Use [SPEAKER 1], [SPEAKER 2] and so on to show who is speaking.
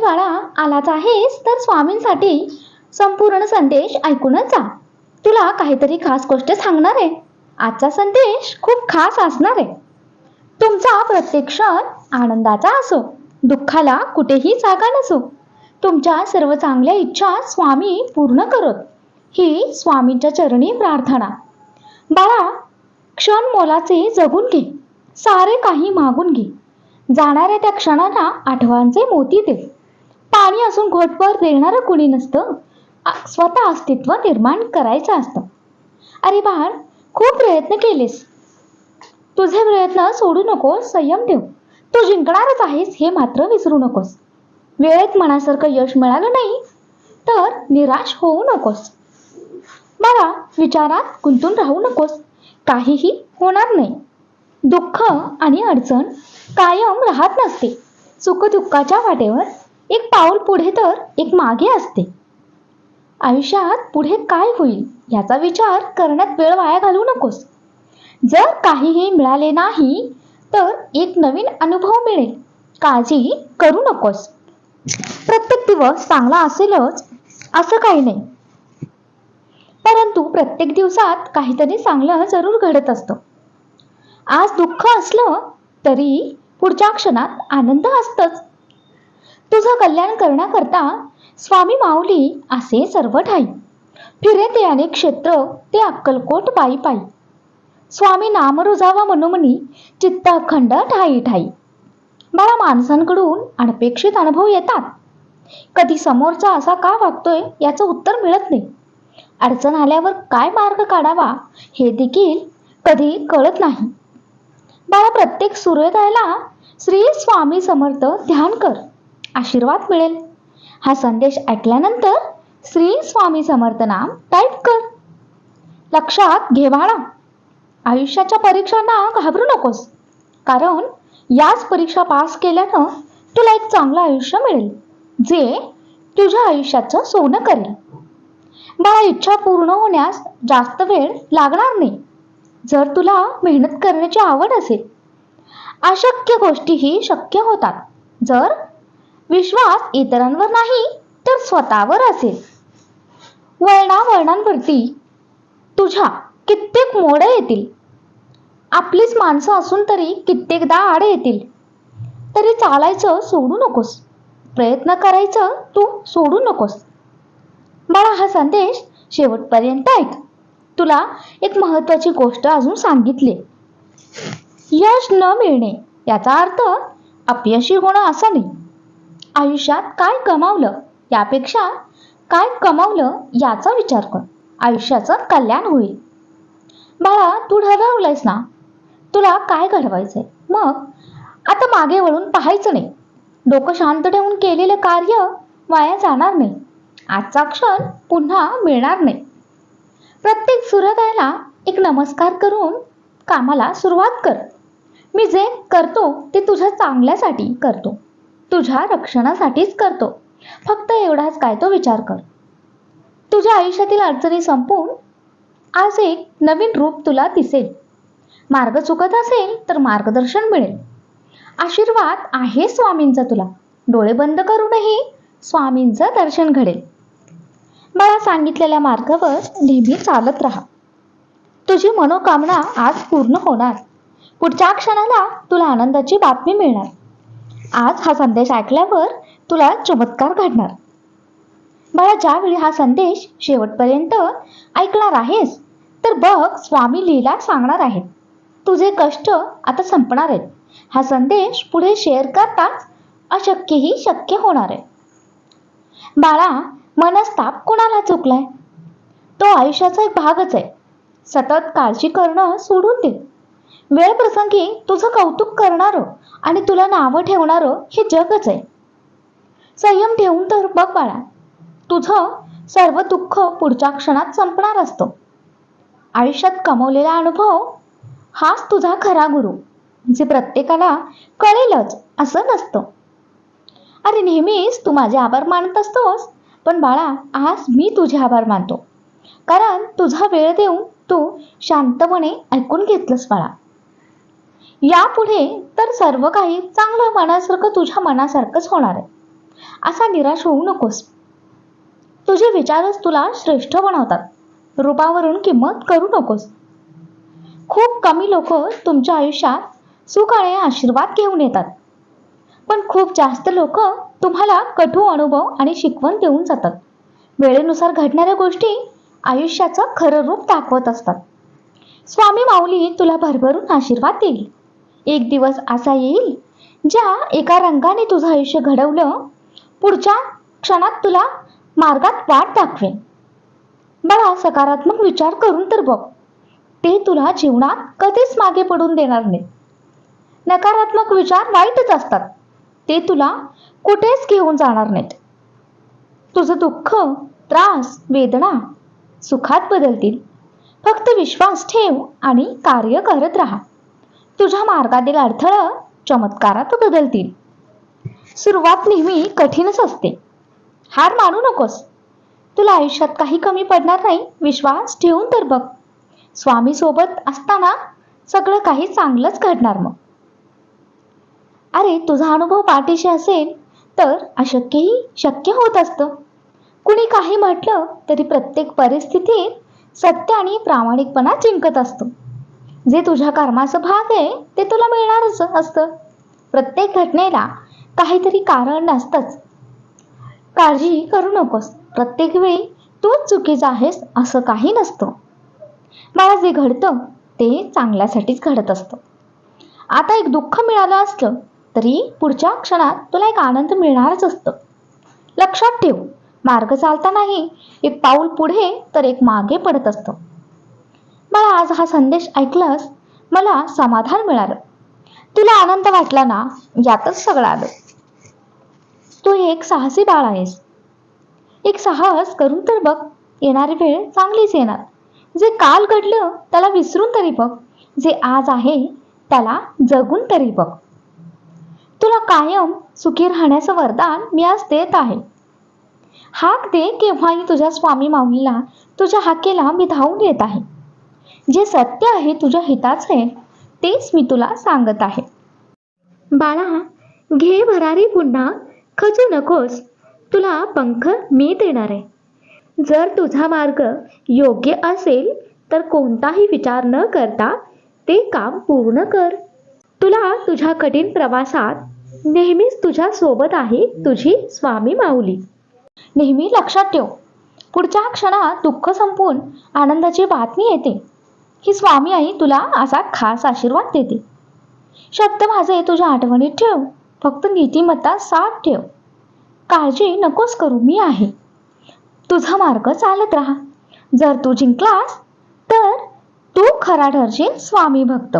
[SPEAKER 1] बाळा आलाच आहेस तर स्वामींसाठी संपूर्ण संदेश ऐकूनच जा. तुला काहीतरी खास गोष्ट सांगणार आहे. आजचा संदेश खूप खास असणार आहे. तुमचा प्रत्येक क्षण आनंदाचा असो दुःखाला कुठेही जागा नसो. तुमच्या सर्व चांगल्या इच्छा स्वामी पूर्ण करत. ही स्वामींच्या चरणी प्रार्थना. बाळा क्षण मोलाचे जगून घे. सारे काही मागून घे. जाणाऱ्या त्या क्षणाला आठवांचे मोती दे. पाणी असून घोटभर देणारं कुणी नसतं. स्वतः अस्तित्व निर्माण करायचं असतं. अरे बाळ खूप प्रयत्न केलेस. तुझे प्रयत्न सोडू नकोस संयम ठेव. तू जिंकणारच आहेस हे मात्र विसरू नकोस. वेळेत मनासारखं यश मिळालं नाही तर निराश होऊ नकोस. मला विचारात गुंतून राहू नकोस. काहीही होणार नाही. दुःख आणि अडचण कायम राहत नसते. सुखदुःखाच्या वाटेवर एक पाऊल पुढे तर एक मागे असते. आयुष्यात पुढे काय होईल याचा विचार करण्यात वेळ वाया घालवू नकोस. जर काहीही मिळाले नाही तर एक नवीन अनुभव मिळेल. काळजी करू नकोस. प्रत्येक दिवस चांगला असेलच असं काही नाही. परंतु प्रत्येक दिवसात काहीतरी चांगलं जरूर घडत असतं. आज दुःख असलं तरी पुढच्या क्षणात आनंद असतच. तुझं कल्याण करण्याकरता स्वामी माऊली असे सर्व ठाई फिरे ते अनेक क्षेत्र ते अक्कलकोट पायी पायी. स्वामी नाम रुजावा मनोमनी चित्त अखंड ठाई ठाई. मला माणसांकडून अनपेक्षित अनुभव येतात. कधी समोरचा असा का वागतोय याचं उत्तर मिळत नाही. अडचण आल्यावर काय मार्ग काढावा हे देखील कधी कळत नाही. बाळा प्रत्येक सूर्योदयाला श्री स्वामी समर्थ ध्यान कर. आशीर्वाद मिळेल. हा संदेश ऐकल्यानंतर श्री स्वामी समर्थ नाम टाईप कर. लक्षात घे बाळा. आयुष्याच्या परीक्षांना घाबरू नकोस. कारण याच परीक्षा पास केल्यानं तुला एक चांगलं आयुष्य मिळेल जे तुझ्या आयुष्याचं सोनं करेल. बाळा इच्छा पूर्ण होण्यास जास्त वेळ लागणार नाही. जर तुला मेहनत करण्याची आवड असेल अशक्य गोष्टीही शक्य होतात. जर विश्वास इतरांवर नाही तर स्वतःवर असेल. वळणा वळणांवरती तुझ्या कित्येक मोड येतील. आपलीच माणसं असून तरी कित्येकदा आड येतील. तरी चालायचं सोडू नकोस. प्रयत्न करायचं तू सोडू नकोस. बाळा हा संदेश शेवटपर्यंत ऐक. तुला एक महत्वाची गोष्ट अजून सांगितली. यश न मिळणे याचा अर्थ अपयशी होणं असं नाही. आयुष्यात काय कमावलं यापेक्षा काय कमावलं याचा विचार कर. आयुष्याचं कल्याण होईल. बाळा तू ठरवलंयस ना? तुला काय घडवायचंय? मग आता मागे वळून पाहायचं नाही. डोकं शांत ठेवून केलेलं कार्य वाया जाणार नाही. आजचा क्षण पुन्हा मिळणार नाही. प्रत्येक सूर्योदयाला एक नमस्कार करून कामाला सुरुवात कर. मी जे करतो ते तुझ्या चांगल्यासाठी करतो. तुझ्या रक्षणासाठीच करतो. फक्त एवढाच काय तो विचार कर. तुझ्या आयुष्यातील अडचणी संपून आज एक नवीन रूप तुला दिसेल. मार्ग चुकत असेल तर मार्गदर्शन मिळेल. आशीर्वाद आहे स्वामींचा तुला. डोळे बंद करूनही स्वामींचं दर्शन घडेल. मला सांगितलेल्या मार्गावर नेहमी चालत राहा. तुझी मनोकामना आज पूर्ण होणार. पुढच्या क्षणाला तुला आनंदाची बातमी मिळणार. आज हा संदेश ऐकल्यावर तुला चमत्कार घडणार. बाळा ज्यावेळी हा संदेश शेवटपर्यंत ऐकणार आहेस तर बघ स्वामी लीला सांगणार आहेत. तुझे कष्ट आता संपणार आहेत. हा संदेश पुढे शेअर करताच अशक्यही शक्य होणार आहे. बाळा मनस्ताप कुणाला चुकलाय? तो आयुष्याचा एक भागच आहे. सतत काळजी करणं सोडून दे. वेळ प्रसंगी तुझं कौतुक करणारं आणि तुला नावं ठेवणारं हे जगच आहे. संयम ठेवून तर बघ बाळा तुझं सर्व दुःख पुढच्या क्षणात संपणार असतं. आयुष्यात कमवलेला अनुभव हाच तुझा खरा गुरु जे प्रत्येकाला कळेलच असं नसतं. अरे नेहमीच तू माझे आभार मानत असतोस पण बाळा आज मी तुझे आभार मानतो. कारण तुझा वेळ देऊन तू शांतपणे ऐकून घेतलंस बाळा. यापुढे तर सर्व काही चांगलं मनासारखं तुझ्या मनासारखंच होणार आहे. असा निराश होऊ नकोस. तुझे विचारच तुला श्रेष्ठ बनवतात. रूपावरून किंमत करू नकोस. खूप कमी लोक तुमच्या आयुष्यात सुख आणि आशीर्वाद घेऊन येतात. पण खूप जास्त लोक तुम्हाला कठू अनुभव आणि शिकवण देऊन जातात. वेळेनुसार घडणाऱ्या गोष्टी आयुष्याचं खरं रूप दाखवत असतात. स्वामी माऊली तुला भरभरून आशीर्वाद देईल. एक दिवस असा येईल ज्या एका रंगाने तुझं आयुष्य घडवलं पुढच्या क्षणात तुला मार्गात वाट दाखवेन. बरा सकारात्मक विचार करून तर बघ. ते तुला जीवनात कधीच मागे पडून देणार नाही नकारात्मक विचार वाईटच असतात. ते तुला कुठेच घेऊन जाणार नाहीत. तुझं दुःख त्रास वेदना सुखात बदलतील. फक्त विश्वास ठेव आणि कार्य करत राहा. तुझ्या मार्गातील अडथळं चमत्कारात बदलतील. सुरुवात नेहमी कठीणच असते. हार मानू नकोस. तुला आयुष्यात काही कमी पडणार नाही. विश्वास ठेवून तर बघ. स्वामी सोबत असताना सगळं काही चांगलंच घडणार मग. अरे तुझा अनुभव पाठीशी असेल तर अशक्यही शक्य होत असतं. कुणी काही म्हटलं तरी प्रत्येक परिस्थितीत सत्य आणि प्रामाणिकपणा जिंकत असतो. जे तुझ्या कर्माचं भाग आहे ते तुला मिळणारच असतं. प्रत्येक घटनेला काहीतरी कारण नसतंच. काळजी करू नकोस. प्रत्येक वेळी तूच चुकीचा आहेस असं काही नसतं. मला जे घडतं ते चांगल्यासाठीच घडत असतं. आता एक दुःख मिळालं असलं तरी पुढच्या क्षणात तुला एक आनंद मिळणारच असतं. लक्षात ठेव मार्ग चालतानाही एक पाऊल पुढे तर एक मागे पडत असतं. मला आज हा संदेश ऐकलास? मला समाधान मिळालं. तुला आनंद वाटला ना? यातच सगळं आलं. तू एक साहसी बाळ आहेस. एक साहस करून तर बघ येणारी वेळ चांगलीच येणार. जे काल घडलं त्याला विसरून तरी बघ. जे आज आहे त्याला जगून तरी बघ. तुला कायम सुखी राहण्याचं वरदान मी आज देत आहे. हाक दे केव्हाही तुझ्या स्वामी माऊलीला. तुझ्या हाकेला मी धावून येत आहे. जे सत्य आहे तुझ्या हिताचं आहे तेच मी तुला सांगत आहे. बाळा घे भरारी पुन्हा खचू नकोस. तुला पंख मी देणार आहे. जर तुझा मार्ग योग्य असेल तर कोणताही विचार न करता ते काम पूर्ण कर. तुला तुझ्या कठीण प्रवासात नेहमीच तुझ्या सोबत आहे तुझी स्वामी माऊली. नेहमी लक्षात ठेव. पुढच्या क्षणात दुःख संपून आनंदाची बातमी येते. ही स्वामी आई तुला असा खास आशीर्वाद देते. शब्द माझे तुझ्या आठवणीत ठेव. फक्त नीतिमत्ता साथ ठेव. काळजी नकोस करू मी आहे. तुझा मार्ग चालत राहा. जर तू जिंकलास तर तू खरा ठरशील स्वामी भक्त.